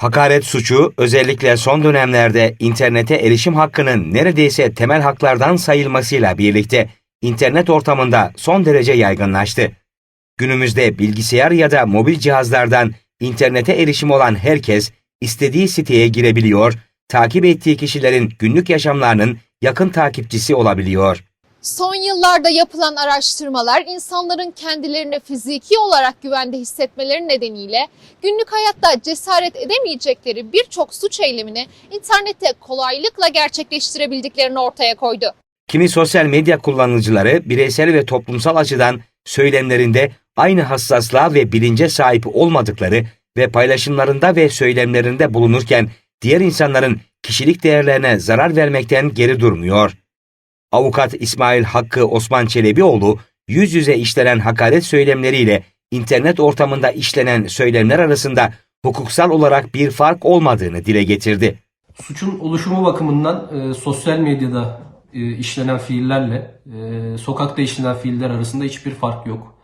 Hakaret suçu özellikle son dönemlerde internete erişim hakkının neredeyse temel haklardan sayılmasıyla birlikte internet ortamında son derece yaygınlaştı. Günümüzde bilgisayar ya da mobil cihazlardan internete erişim olan herkes istediği siteye girebiliyor, takip ettiği kişilerin günlük yaşamlarının yakın takipçisi olabiliyor. Son yıllarda yapılan araştırmalar insanların kendilerini fiziki olarak güvende hissetmeleri nedeniyle günlük hayatta cesaret edemeyecekleri birçok suç eylemini internette kolaylıkla gerçekleştirebildiklerini ortaya koydu. Kimi sosyal medya kullanıcıları bireysel ve toplumsal açıdan söylemlerinde aynı hassaslığa ve bilince sahip olmadıkları ve paylaşımlarında ve söylemlerinde bulunurken diğer insanların kişilik değerlerine zarar vermekten geri durmuyor. Avukat İsmail Hakkı Osman Çelebioğlu, yüz yüze işlenen hakaret söylemleriyle internet ortamında işlenen söylemler arasında hukuksal olarak bir fark olmadığını dile getirdi. Suçun oluşumu bakımından e, sosyal medyada e, işlenen fiillerle e, sokakta işlenen fiiller arasında hiçbir fark yok.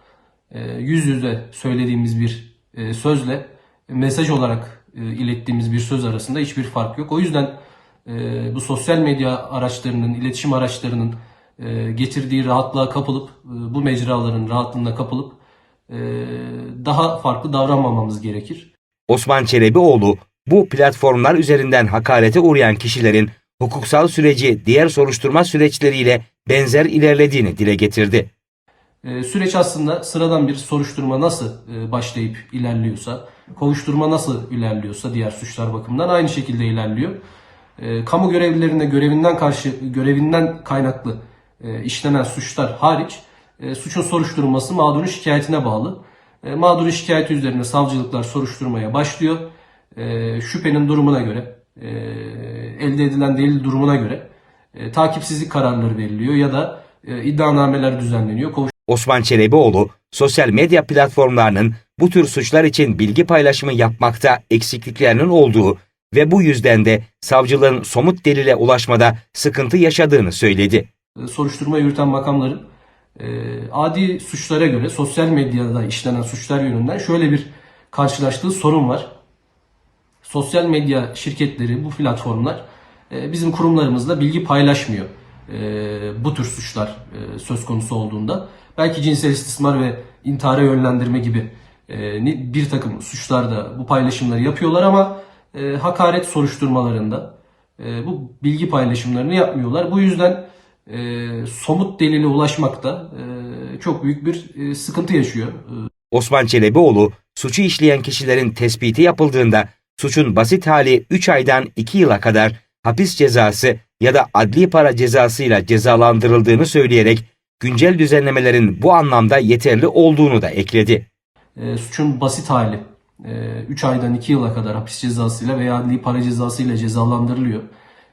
E, yüz yüze söylediğimiz bir e, sözle mesaj olarak e, ilettiğimiz bir söz arasında hiçbir fark yok. O yüzden e, bu sosyal medya araçlarının, iletişim araçlarının e, getirdiği rahatlığa kapılıp, e, bu mecraların rahatlığına kapılıp e, daha farklı davranmamamız gerekir. Osman Çelebioğlu, bu platformlar üzerinden hakarete uğrayan kişilerin hukuksal süreci diğer soruşturma süreçleriyle benzer ilerlediğini dile getirdi. E, süreç aslında sıradan bir soruşturma nasıl e, başlayıp ilerliyorsa, kovuşturma nasıl ilerliyorsa diğer suçlar bakımından aynı şekilde ilerliyor. E, kamu görevlilerine görevinden karşı görevinden kaynaklı e, işlenen suçlar hariç e, suçun soruşturulması mağdurun şikayetine bağlı. E, mağdurun şikayeti üzerine savcılıklar soruşturmaya başlıyor. E, şüphenin durumuna göre, e, elde edilen delil durumuna göre e, takipsizlik kararları veriliyor ya da e, iddianameler düzenleniyor. Kovuş- Osman Çelebioğlu, sosyal medya platformlarının bu tür suçlar için bilgi paylaşımı yapmakta eksikliklerinin olduğu ve bu yüzden de savcılığın somut delile ulaşmada sıkıntı yaşadığını söyledi. e, soruşturma yürüten makamların e, adi suçlara göre sosyal medyada işlenen suçlar yönünden şöyle bir karşılaştığı sorun var. Sosyal medya şirketleri, bu platformlar e, bizim kurumlarımızla bilgi paylaşmıyor. E, bu tür suçlar e, söz konusu olduğunda. Belki cinsel istismar ve intihara yönlendirme gibi e, bir takım suçlarda bu paylaşımları yapıyorlar ama e, hakaret soruşturmalarında e, bu bilgi paylaşımlarını yapmıyorlar. Bu yüzden e, somut delile ulaşmakta e, çok büyük bir e, sıkıntı yaşıyor. E, Osman Çelebioğlu, suçu işleyen kişilerin tespiti yapıldığında suçun basit hali 3 aydan 2 yıla kadar hapis cezası ya da adli para cezasıyla cezalandırıldığını söyleyerek güncel düzenlemelerin bu anlamda yeterli olduğunu da ekledi. e, suçun basit hali 3 aydan 2 yıla kadar hapis cezasıyla veya adli para cezasıyla cezalandırılıyor.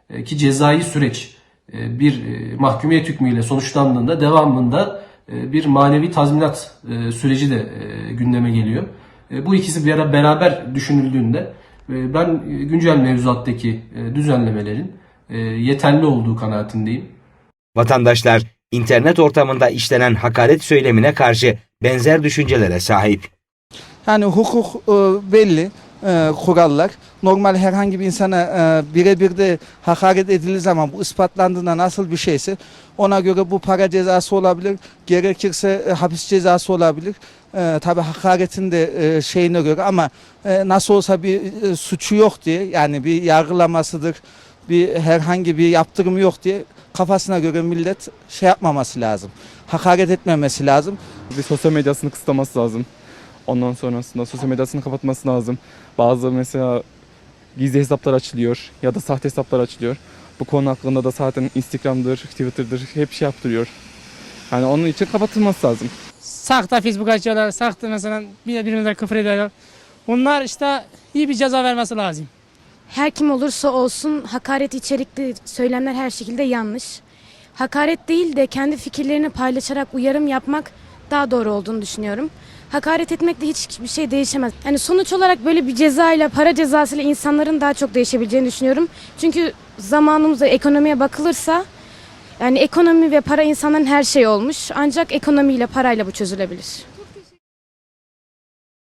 E, ki cezai süreç e, bir e, mahkumiyet hükmüyle sonuçlandığında devamında e, bir manevi tazminat süreci de gündeme geliyor. Bu ikisi bir ara beraber düşünüldüğünde ben güncel mevzuattaki düzenlemelerin yeterli olduğu kanaatindeyim. Vatandaşlar internet ortamında işlenen hakaret söylemine karşı benzer düşüncelere sahip. Yani hukuk e, belli e, kurallar. Normal herhangi bir insana e, birebir de hakaret edildiği zaman bu ispatlandığında nasıl bir şeyse ona göre bu para cezası olabilir. Gerekirse e, hapis cezası olabilir. E, Tabi hakaretin de e, şeyine göre ama e, nasıl olsa bir e, suçu yok diye yani bir yargılamasıdır bir herhangi bir yaptırımı yok diye kafasına göre millet şey yapmaması lazım. Hakaret etmemesi lazım. bir sosyal medyasını kısıtlaması lazım. Ondan sonrasında sosyal medyasını kapatması lazım. Bazı mesela gizli hesaplar açılıyor ya da sahte hesaplar açılıyor. Bu konu hakkında da zaten Instagram'dır, Twitter'dır hep şey yaptırıyor. Yani onun için kapatılması lazım. Sakta Facebook açıyorlar, sakta mesela birbirine küfür ediyorlar. Bunlar işte iyi bir ceza vermesi lazım. Her kim olursa olsun hakaret içerikli söylemler her şekilde yanlış. Hakaret değil de kendi fikirlerini paylaşarak uyarım yapmak daha doğru olduğunu düşünüyorum. Hakaret etmekle hiçbir şey değişemez. Yani sonuç olarak böyle bir cezayla, para cezasıyla insanların daha çok değişebileceğini düşünüyorum. Çünkü zamanımızda ekonomiye bakılırsa yani ekonomi ve para insanların her şey olmuş. Ancak ekonomiyle, parayla bu çözülebilir.